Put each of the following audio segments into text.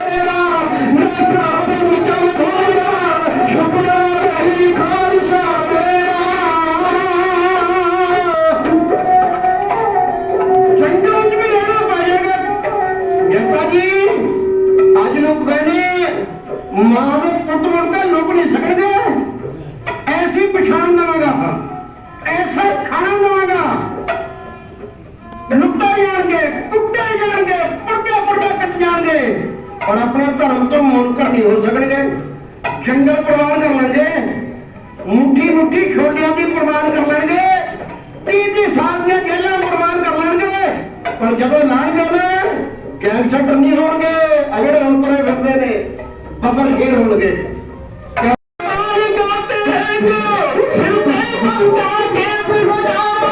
Yeah. ਔਰ ਆਪਣੇ ਧਰਮ ਤੋਂ ਮੁਨਕਰ ਨਹੀਂ ਹੋ ਸਕਣਗੇ ਜੰਗਲ ਪ੍ਰਵਾਨ ਕਰ ਲੈਣਗੇ ਮੁੱਠੀ ਮੁੱਠੀ ਛੋਟਿਆਂ ਦੀ ਪ੍ਰਵਾਨ ਕਰ ਲੈਣਗੇ ਤੀਹ ਤੀਹ ਸਾਲ ਦੀਆਂ ਜੇਲਾਂ ਪ੍ਰਵਾਨ ਕਰ ਲੈਣਗੇ ਪਰ ਜਦੋਂ ਲਾਣਗੇ ਨਾ ਕੈਂਸਰ ਨਹੀਂ ਹੋਣਗੇ। ਆ ਜਿਹੜੇ ਹੁਣ ਤੁਰੇ ਫਿਰਦੇ ਨੇ ਬੱਬਰ ਖੇਰ ਹੋਣਗੇ। ਉਦੋਂ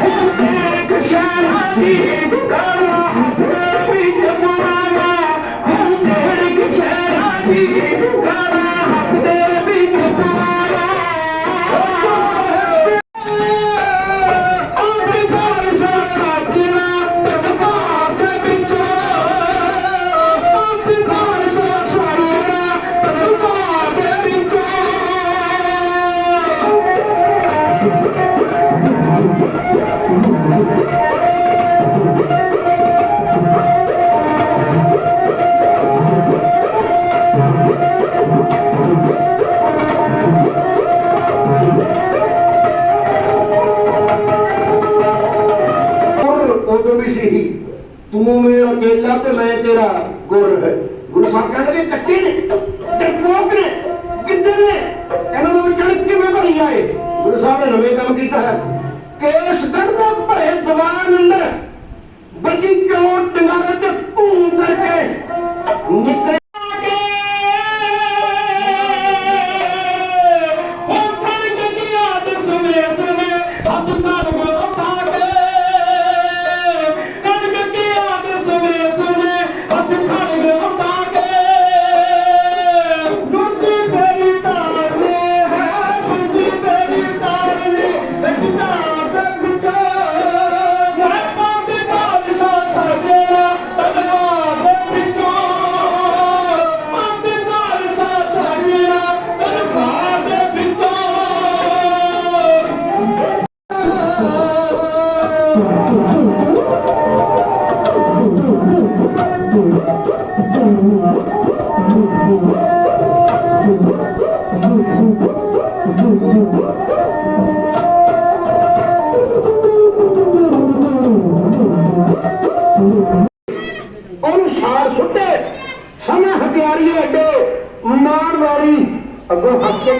هي ته ڪه ڪشري ਸੀ। ਤੂੰ ਮੇਰਾ ਕੇਲਾ ਤੇ ਮੈਂ ਤੇਰਾ ਗੁਰ ਹੈ। ਗੁਰੂ ਸਾਹਿਬ ਕਹਿੰਦੇ ਵੀ ਕੱਟੇ ਨੇ ਡਰਪੋਕ ਨੇ ਕਿੱਦਾਂ ਨੇ? ਇਹਨਾਂ ਨੂੰ ਚੜਕ ਕਿਵੇਂ ਭਰੀ ਆਏ? ਗੁਰੂ ਸਾਹਿਬ ਨੇ ਨਵੇਂ ਕੰਮ ਕੀਤਾ ਹੈ। ਕੇਸ ਕੱਢਦਾ ਭਰੇ ਦੀਵਾਨ ਅੰਦਰ। سال سٺي سڳي هٿياريءَ امان واري اگو هٿي